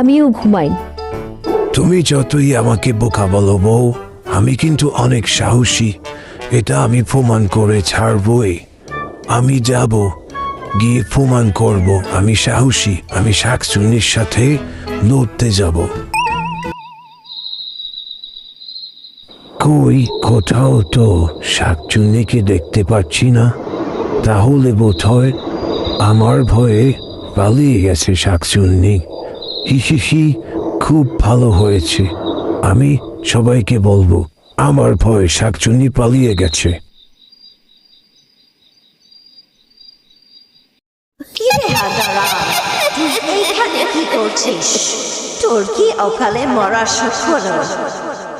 আমিও ঘুমাই। তুমি যতই আমাকে বোকা বলো, বউ, আমি কিন্তু অনেক সাহসী। এটা আমি প্রমাণ করে ছাড়বই। আমি যাব, গিয়ে প্রমাণ করব। আমি সাহসী, আমি শাকচুন্নির সাথে লড়তে যাব। কই, কোথাও তো শাকচুন্নিকে দেখতে পাচ্ছি না। তাহলে বোধ হয় আমার ভয়ে পালিয়ে গেছে শাকচুন্নি। হি হি হি খুব ভালো হয়েছে। আমি সবাইকে বলব আমার ভয় শাকচুন্নি পালিয়ে গেছে। কি রে হাদারা? তুই এইখানে কি করছিস? তোর কি অকালে মরার শোক হলো?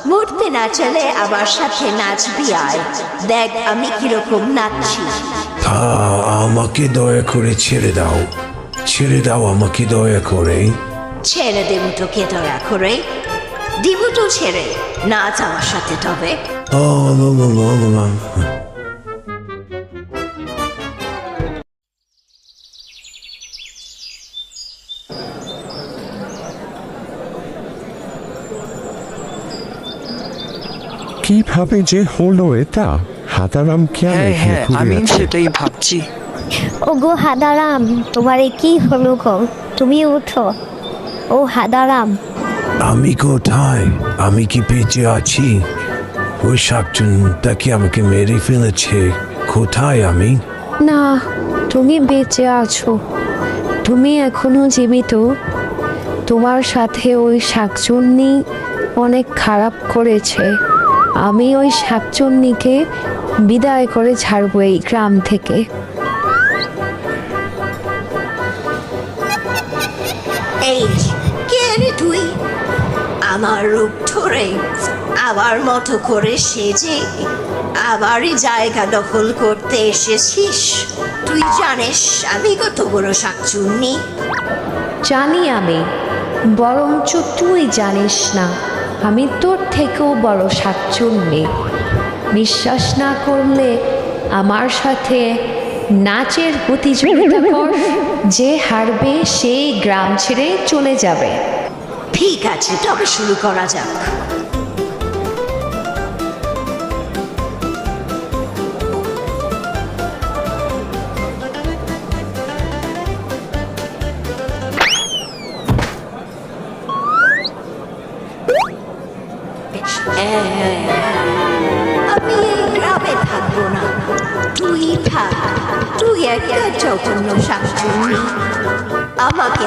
মরতে না চলে আমার সাথে নাচবি আয়। দেখ আমি কীরকম নাচছি। আমাকে দয়া করে ছেড়ে দাও। ছেড়ে দাও আমাকে দয়া করে। ছেড়ে দেব তোকে দয়া করে দিব তো ছেড়ে নাচ আমার সাথে তবে। কীভাবে যে হলো এটা? হাতারাম কেন হ্যাঁ হ্যাঁ আমি সেটাই ভাবছি। ওগো হাদারাম তোমারে কি হলো গো? তুমি উঠো। ও হাদারাম। আমি কোথায়? আমি কি বেঁচে আছি? ওই শাকচুনটা কি আমাকে মেরে ফেলেছে? কোথায় আমি? না তুমি বেঁচে আছো। তুমি এখনও জীবিত। তোমার সাথে ওই শাকচুন্নি অনেক খারাপ করেছে। আমি ওই শাকচুন্নিকে বিদায় করে ছাড়বো এই গ্রাম থেকে। এই আমার রূপ ধরে আবার মতো করে সেজে আবারই জায়গা দখল করতে এসেছিস। তুই জানিস আমি কত বড় শাকচুন্নি। জানি আমি, বরঞ্চ তুই জানিস না, আমি তোর থেকেও বড় শাকচুন্নি। বিশ্বাস না করলে আমার সাথে নাচের প্রতিযোগিতা কর, যে হারবে সেই গ্রাম ছেড়ে চলে যাবে। ঠিক আছে তবে শুরু করা যাক। আমি থাক। তুই একটা আমাকে